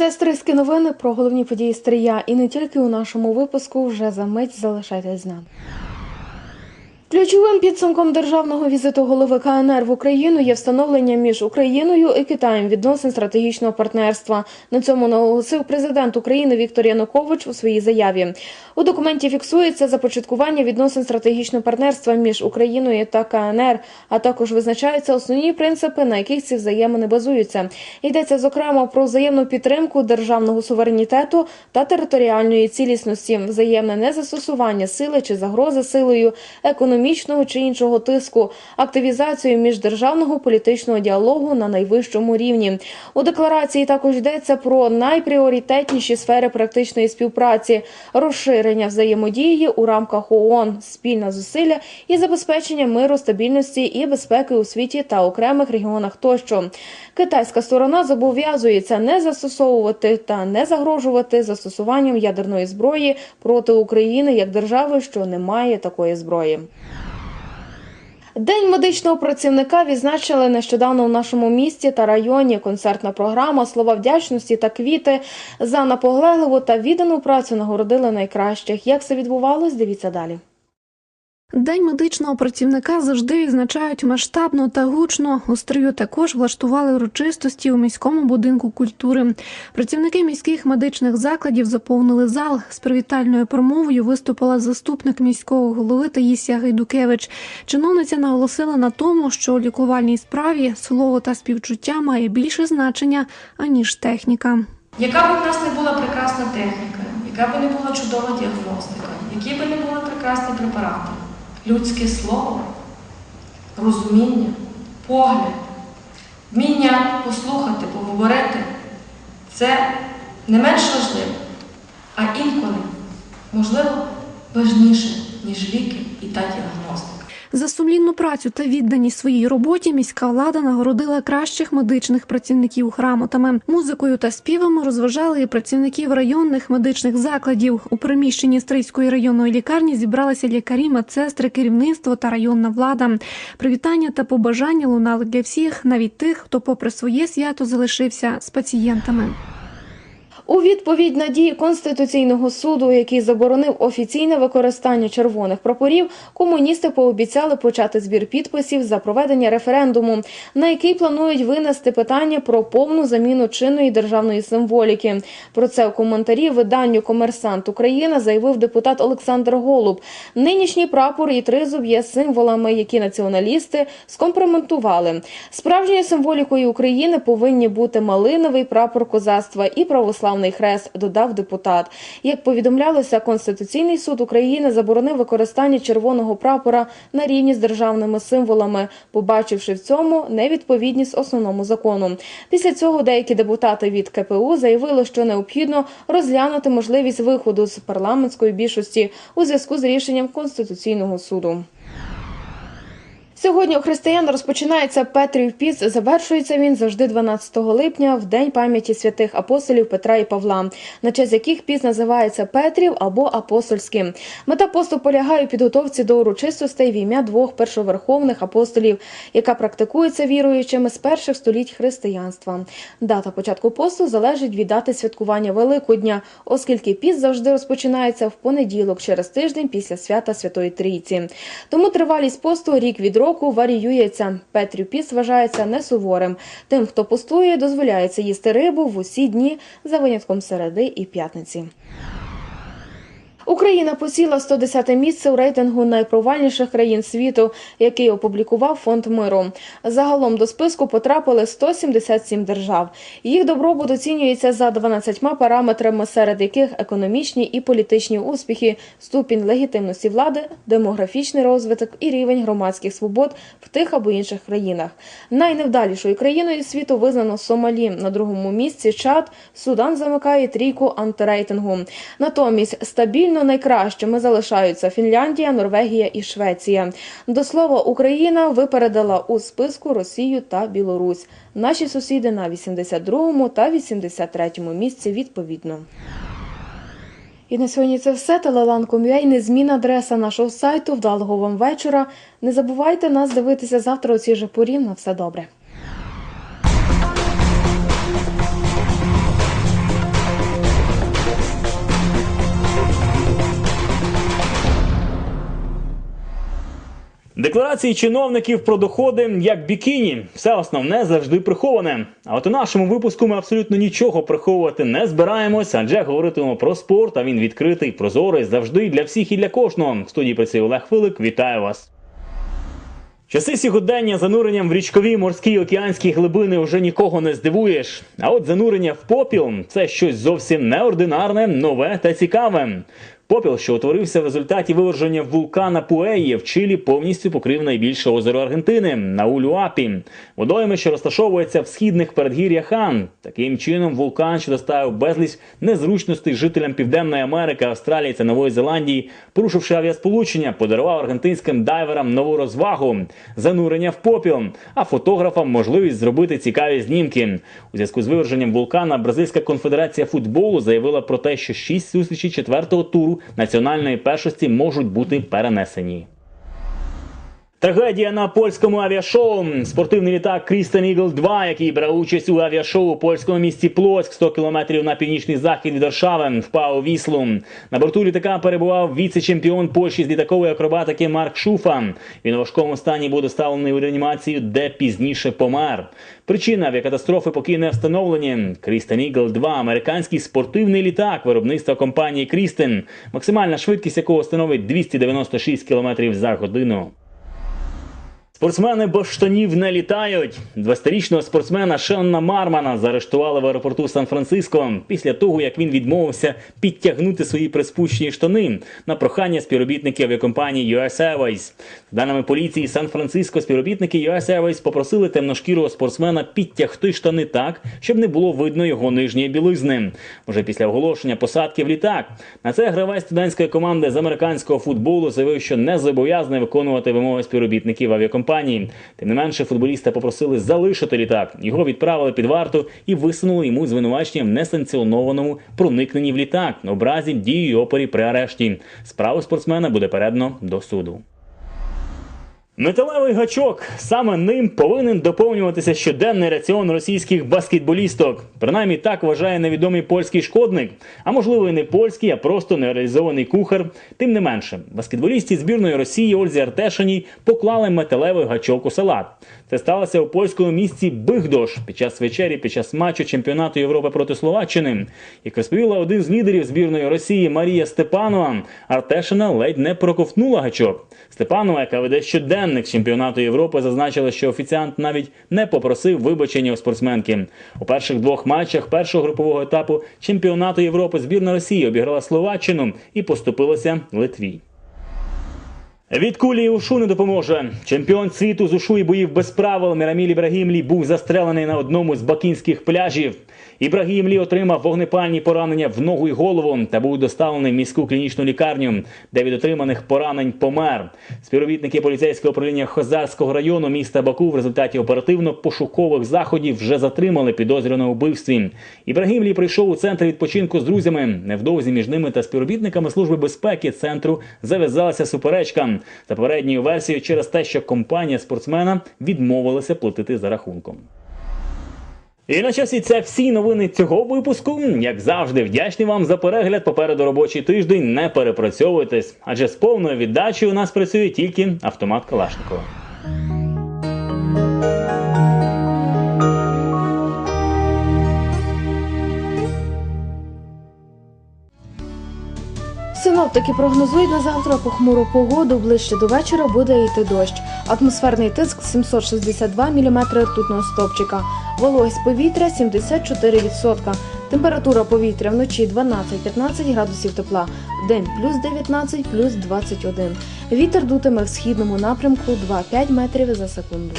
Це стрийські новини про головні події Стрия. І не тільки у нашому випуску вже за мить залишайтесь з нами. Ключовим підсумком державного візиту голови КНР в Україну є встановлення між Україною і Китаєм відносин стратегічного партнерства. На цьому наголосив президент України Віктор Янукович у своїй заяві. У документі фіксується започаткування відносин стратегічного партнерства між Україною та КНР, а також визначаються основні принципи, на яких ці взаємини базуються. Йдеться зокрема про взаємну підтримку державного суверенітету та територіальної цілісності, взаємне незастосування сили чи загрози силою, економічного чи іншого тиску, активізацію міждержавного політичного діалогу на найвищому рівні. У декларації також йдеться про найпріоритетніші сфери практичної співпраці, розширення взаємодії у рамках ООН, спільна зусилля і забезпечення миру, стабільності і безпеки у світі та окремих регіонах тощо. Китайська сторона зобов'язується не застосовувати та не загрожувати застосуванням ядерної зброї проти України як держави, що не має такої зброї. День медичного працівника відзначили нещодавно в нашому місті та районі. Концертна програма, слова вдячності та квіти за наполегливу та віддану працю нагородили найкращих. Як це відбувалось? Дивіться далі. День медичного працівника завжди відзначають масштабно та гучно. У стрию також влаштували урочистості у міському будинку культури. Працівники міських медичних закладів заповнили зал. З привітальною промовою виступила заступник міського голови Таїсія Гайдукевич. Чиновниця наголосила на тому, що у лікувальній справі слово та співчуття має більше значення аніж техніка. Яка б у нас не була прекрасна техніка, яка б не була чудова діагностика, які б не були прекрасні препарати, людське слово, розуміння, погляд, вміння послухати, поговорити це не менш важливо, а інколи, можливо, важніше, ніж ліки і та діагностика. За сумлінну працю та відданість своїй роботі міська влада нагородила кращих медичних працівників грамотами. Музикою та співами розважали і працівників районних медичних закладів. У приміщенні Стрийської районної лікарні зібралися лікарі, медсестри, керівництво та районна влада. Привітання та побажання лунали для всіх, навіть тих, хто, попри своє свято, залишився з пацієнтами. У відповідь на дії Конституційного суду, який заборонив офіційне використання червоних прапорів, комуністи пообіцяли почати збір підписів за проведення референдуму, на який планують винести питання про повну заміну чинної державної символіки. Про це у коментарі виданню Комерсант Україна заявив депутат Олександр Голуб. Нинішній прапор і тризуб є символами, які націоналісти скомпроментували. Справжньою символікою України повинні бути малиновий прапор козацтва і православний хрест, додав депутат. Як повідомлялося, Конституційний суд України заборонив використання червоного прапора на рівні з державними символами, побачивши в цьому невідповідність основному закону. Після цього деякі депутати від КПУ заявили, що необхідно розглянути можливість виходу з парламентської більшості у зв'язку з рішенням Конституційного суду. Сьогодні у християн розпочинається Петрів піс. Завершується він завжди 12 липня, в день пам'яті святих апостолів Петра і Павла, на честь яких піс називається Петрів або апостольським. Мета посту полягає у підготовці до урочистостей в ім'я двох першоверховних апостолів, яка практикується віруючими з перших століть християнства. Дата початку посту залежить від дати святкування Великодня, оскільки піс завжди розпочинається в понеділок через тиждень після свята Святої Трійці. Тому тривалість посту рік від року варіюється. Петрю піс вважається не суворим. Тим, хто пустує, дозволяється їсти рибу в усі дні за винятком середи і п'ятниці. Україна посіла 110 місце у рейтингу найпровальніших країн світу, який опублікував фонд миру. Загалом до списку потрапили 177 держав. Їх добробут оцінюється за 12 параметрами, серед яких економічні і політичні успіхи, ступінь легітимності влади, демографічний розвиток і рівень громадських свобод в тих або інших країнах. Найневдалішою країною світу визнано Сомалі. На другому місці Чад. Судан замикає трійку антирейтингу. Натомість стабільно найкращими залишаються Фінляндія, Норвегія і Швеція. До слова, Україна випередила у списку Росію та Білорусь. Наші сусіди на 82-му та 83-му місці відповідно. І на сьогодні це все. Телелан.com.ua. Незмінна адреса нашого сайту. Вдалого вам вечора. Не забувайте нас дивитися завтра у цій же порі. На все добре. Декларації чиновників про доходи як бікіні, все основне завжди приховане. А от у нашому випуску ми абсолютно нічого приховувати не збираємось, адже говоритимемо про спорт. А він відкритий, прозорий, завжди для всіх і для кожного. В студії працює Олег Филик. Вітаю вас. Часи сьогодення зануренням в річкові морські океанські глибини вже нікого не здивуєш. А от занурення в попіл це щось зовсім неординарне, нове та цікаве. Попіл, що утворився в результаті виверження вулкана Пуеї в Чилі, повністю покрив найбільше озеро Аргентини на Улюапі. Водойми, що розташовується в східних передгір'ях Ан. Таким чином, вулкан, що доставив безліч незручностей жителям Південної Америки, Австралії та Нової Зеландії, порушивши авіасполучення, подарував аргентинським дайверам нову розвагу занурення в попіл, а фотографам можливість зробити цікаві знімки. У зв'язку з виверженням вулкана Бразильська конфедерація футболу заявила про те, що шість зустрічей четвертого туру національної першості можуть бути перенесені. Трагедія на польському авіашоу. Спортивний літак Крістен Ігл 2, який брав участь у авіашоу у польському місті Плоськ, 100 кілометрів на північний захід від Варшави, впав у Віслу. На борту літака перебував віце-чемпіон Польщі з літакової акробатики Марк Шуфа. Він у важкому стані був доставлений у реанімацію, де пізніше помер. Причина авіакатастрофи поки не встановлені. Крістен Ігл 2 американський спортивний літак виробництва компанії Крістен, максимальна швидкість якого становить 296 км за годину. Спортсмени без штанів не літають. 20-річного спортсмена Шенна Мармана заарештували в аеропорту Сан-Франциско після того, як він відмовився підтягнути свої приспущені штани на прохання співробітників авіакомпанії US Airways. За даними поліції Сан-Франциско, співробітники US Airways попросили темношкірого спортсмена підтягти штани так, щоб не було видно його нижньої білизни. Уже після оголошення посадки в літак на це гравець студентської команди з американського футболу заявив, що не зобов'язаний виконувати вимоги співробітників авіакомпанії. Тим не менше, футболіста попросили залишити літак. Його відправили під варту і висунули йому звинувачення в несанкціонованому проникненні в літак, образі дії опорі при арешті. Справу спортсмена буде передано до суду. Металевий гачок саме ним повинен доповнюватися щоденний раціон російських баскетболісток. Принаймні так вважає невідомий польський шкодник, а можливо і не польський, а просто нереалізований кухар. Тим не менше, баскетболісті збірної Росії Ользі Артешиній поклали металевий гачок у салат. Це сталося у польському місті Бигдош під час вечері, під час матчу чемпіонату Європи проти Словаччини. Як розповіла один з лідерів збірної Росії Марія Степанова, Артешина ледь не проковтнула гачок. Степанова, яка веде щоденник чемпіонату Європи, зазначила, що офіціант навіть не попросив вибачення у спортсменки. У перших двох матчах першого групового етапу чемпіонату Європи збірна Росії обіграла Словаччину і поступилася Литві. Від кулі ушу не допоможе. Чемпіон світу з ушу і боїв без правил Міраміль Ібрагімлі був застрелений на одному з бакінських пляжів. Ібрагімлі отримав вогнепальні поранення в ногу і голову та був доставлений в міську клінічну лікарню, де від отриманих поранень помер. Співробітники поліцейського управління Хозарського району міста Баку в результаті оперативно-пошукових заходів вже затримали підозрюваного у вбивстві. Ібрагімлі прийшов у центр відпочинку з друзями. Невдовзі між ними та співробітниками служби безпеки центру зав'язалася суперечка. За попередньою версією, через те, що компанія спортсмена відмовилася платити за рахунком. І на часі це всі новини цього випуску. Як завжди, вдячний вам за перегляд. Попереду робочий тиждень. Не перепрацьовуйтесь, адже з повною віддачею у нас працює тільки автомат Калашникова. Синоптики прогнозують на завтра похмуру погоду. Ближче до вечора буде йти дощ. Атмосферний тиск 762 мм ртутного стопчика. Вологість повітря 74%. Температура повітря вночі 12-15 градусів тепла. День плюс 19, плюс 21. Вітер дутиме в східному напрямку 2-5 метрів за секунду.